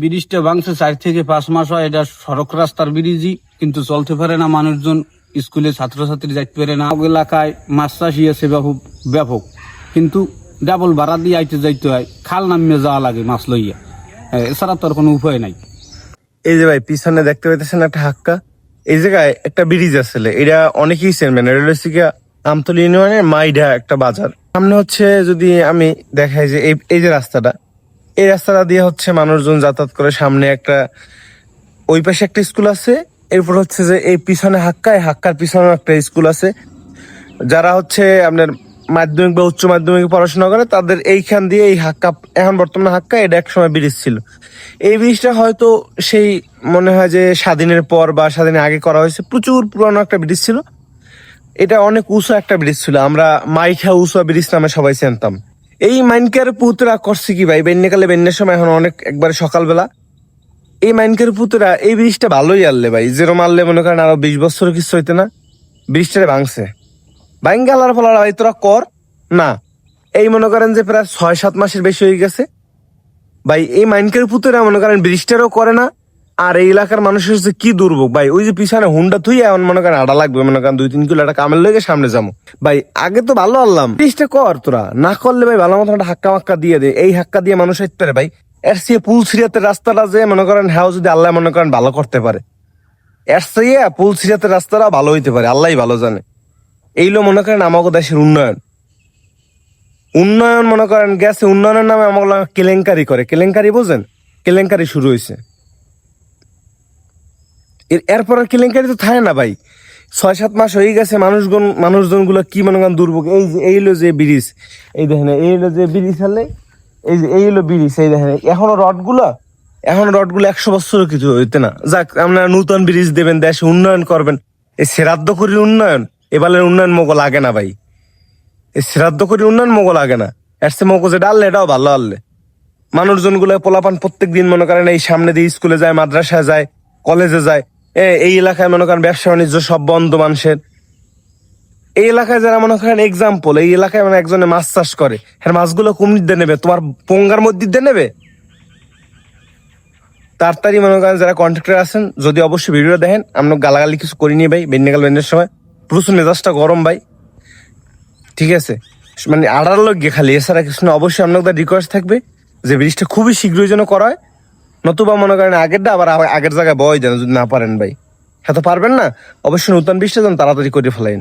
ব্রিজটা ভাঙছে, চার থেকে পাঁচ মাস হয়। এটা সড়ক রাস্তার ব্রিজই, কিন্তু চলতে পারে না মানুষজন। স্কুলে ছাত্রছাত্রী যাইতে পারে না। এলাকায় মাছ চাষি আছে ব্যাপক কিন্তু ডাবল ভাড়া দিয়ে আইতে যাইতে হয়। খাল নামিয়ে যাওয়া লাগে মাছ লইয়া। এছাড়া তো আর কোনো উপায় নাই। এই যে ভাই, পিছনে দেখতে পাইতেছেন একটা হাক্কা। এই জায়গায় একটা ব্রিজ আসলে এটা অনেকেই চেনবেন এটা হচ্ছে আমতলী ইউনিয়নের মাইডা একটা বাজার। সামনে হচ্ছে যদি আমি দেখাই যে এই যে রাস্তাটা এই রাস্তাটা দিয়ে হচ্ছে মানুষজন যাতায়াত করে সামনে একটা, ওই পাশে একটা স্কুল আছে, এরপর হচ্ছে যে এই পিছনে হাক্কা এই হাক্কার পিছনে একটা স্কুল আছে। যারা হচ্ছে আপনার মাধ্যমিক বা উচ্চ মাধ্যমিক পড়াশোনা করে, তাদের এইখান দিয়ে এই হাক্কা, এখন বর্তমানে হাক্কা, এটা এক সময় ব্রিজ ছিল। এই ব্রিজটা হয়তো সেই মনে হয় যে স্বাধীনের পর বা স্বাধীনের আগে করা হয়েছে, প্রচুর পুরনো একটা ব্রিজ ছিল। এটা অনেক উঁচু একটা ব্রিজ ছিল, আমরা মাইখা উঁচু ব্রিজ নামে সবাই চিনতাম। এই মাইনকের পুতরা করছে কি ভাই? বেন্যকালে বেন্যের সময় এখন অনেক একবারে সকালবেলা। এই মাইনকের পুতরা, এই ব্রিজটা ভালোই আনলে ভাই। যেরো মারলে মনে করেন আরও বিশ বছর কিছু হইতে না, ব্রিজটারে ভাঙছে। বাইঙ্গালার ফলার ভাই, তোরা কর। না, এই মনে করেন যে প্রায় ছয় সাত মাসের বেশি হয়ে গেছে। ভাই, এই মাইনকের পুতরা মনে করেন ব্রিজটারও করে না আর এই এলাকার মানুষের হচ্ছে কি দুর্ভোগ? ভাই, ওই যে পিছনে হুন্ডা তুই এমন মনে করেন আড়া লাগবে, মনে করেন দুই তিন কিলো একটা কামের লেগে সামনে যাব। ভাই, আগে তো ভালো আনলাম। ব্রিজটা কর তোরা। না করলে ভাই ভালো মতো হাক্কা মাক্কা দিয়ে দে। এই হাক্কা দিয়ে মানুষ হইতে পারে ভাই। এর পুল সিরিয়াতে রাস্তাটা যে মনে করেন হ্যাঁ যদি আল্লাহ মনে করেন ভালো করতে পারে। এর সে পুল সিরিয়াতে রাস্তাটা ভালো হইতে পারে আল্লাহ ভালো জানে। এইলো মনে করেন আমাকে দেশের উন্নয়ন। উন্নয়ন মনে করেন গেছে, উন্নয়নের নামে আমাকে কেলেঙ্কারি করে। কেলেঙ্কারি বোঝেন? কেলেঙ্কারি শুরু হয়েছে এর এরপর আর কেলেঙ্কারি তো থাকে না ভাই। ছয়, সাত মাস হয়ে গেছে মানুষজন মানুষজনগুলো কি মনে করেন দুর্ভোগ? এই যে এই হলো যে ব্রিজ। এই দেখেন, এই হলো যে ব্রিজ হলে এই যে এই হলো ব্রিজ, এই দেখেন। এখনও রডগুলো এখন রডগুলো একশো বছরও কিছু হইতে না। যাক, আপনারা নতুন ব্রিজ দেবেন, দেশে উন্নয়ন করবেন। এই শ্রাদ্ধ করি উন্নয়ন, এবারের উন্নয়ন মোগো লাগে না ভাই। এই শ্রাদ্ধ করি উন্নয়ন মোগো লাগে না। সে মোগো যে ডাললে, এটাও ভালো আনলে মানুষজনগুলো পোলাপান প্রত্যেক দিন মনে করেন এই সামনে দিয়ে স্কুলে যায়, মাদ্রাসায় যায়, কলেজে যায়। এই এলাকায় মনে করেন ব্যবসা বাণিজ্য সব বন্ধ মানুষের। এই এলাকায় যারা মনে করেন এক্সাম্পল এই এলাকায় মানে একজনে মাছ চাষ করে হ্যাঁ মাছগুলো দিয়ে নেবে? তোমার পঙ্গার মধ্যে দিয়ে নেবে? তাড়াতাড়ি মনে করেন যারা কন্ট্রাক্টর আছেন, যদি অবশ্যই ভিডিও দেখেন, আমরা গালাগালি কিছু করি করিনি ভাই বেন্যাগাল বেন্যের সময়। প্রচুর মেজাজটা গরম ভাই। ঠিক আছে? মানে আড়ার লোক গিয়ে খালি, এছাড়া কিছু না। অবশ্যই আপনাদের রিকোয়েস্ট থাকবে যে ব্রিজটা খুবই শীঘ্রই যেন করা হয়। নতুবা মনে করেন আগেরটা আবার আগের জায়গায় বয় যেন যদি না পারেন ভাই। হ্যাঁ তো পারবেন না? অবশ্যই নতুন বৃষ্টি যেন তাড়াতাড়ি করে ফেলাইন